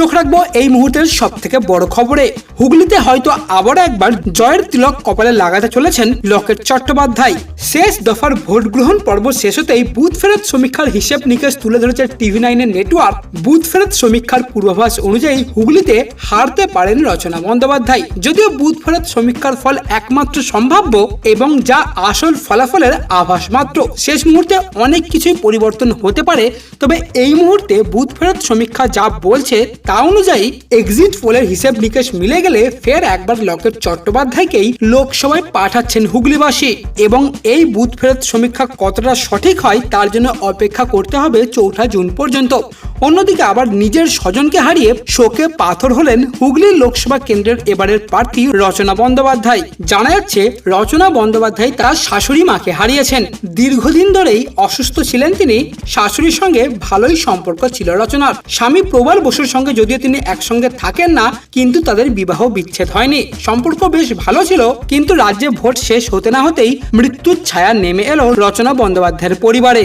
চোখ রাখব এই মুহূর্তের সব থেকে বড় খবরে। হুগলিতে হয়তো আবার একবার জয়ের তিলক কপালে লাগাতে চলেছেন লকেট চট্টোপাধ্যায়। শেষ দফার ভোট গ্রহণ পর্ব শেষ হতেই বুথ ফেরত সমীক্ষার হিসেব নিকেশ তুলে ধরেছে টিভি নাইনের নেটওয়ার্ক। বুথ ফেরত সমীক্ষার পূর্বাভাস অনুযায়ী হুগলিতে হারতে পারেন রচনা বন্দ্যোপাধ্যায়। যদিও বুথ ফেরত সমীক্ষার ফল একমাত্র সম্ভাব্য এবং যা আসল ফলাফলের আভাস মাত্র। শেষ মুহূর্তে অনেক কিছুই পরিবর্তন হতে পারে, তবে এই মুহূর্তে বুথ ফেরত সমীক্ষা যা বলছে তা অনুযায়ী এক্সিট পোলের হিসেব নিকেশ মিলে গেলে ফের একবার লকেট চট্টোপাধ্যায়কেই লোকসভায় পাঠাচ্ছেন হুগলিবাসী। এবং এই বুথ ফেরত সমীক্ষা কতটা সঠিক হয় তার জন্য অপেক্ষা করতে হবে চৌঠা জুন পর্যন্ত। অন্যদিকে আবার নিজের স্বজনকে হারিয়ে শোকে পাথর হলেন হুগলি লোকসভা কেন্দ্রের এবারের প্রার্থী রচনা বন্দ্যোপাধ্যায়। জানা যাচ্ছে, রচনা বন্দ্যোপাধ্যায় তার শাশুড়ি মাকে হারিয়েছেন। দীর্ঘদিন ধরেই অসুস্থ ছিলেন তিনি। শাশুড়ির সঙ্গে ভালোই সম্পর্ক ছিল রচনার। স্বামী প্রবাল বসুর সঙ্গে যদিও তিনি একসঙ্গে থাকেন না, কিন্তু তাদের বিবাহ বিচ্ছেদ হয়নি। সম্পর্ক বেশ ভালো ছিল, কিন্তু রাজ্যে ভোট শেষ হতে না হতেই মৃত্যুর ছায়া নেমে এলো রচনা বন্দ্যোপাধ্যায়ের পরিবারে।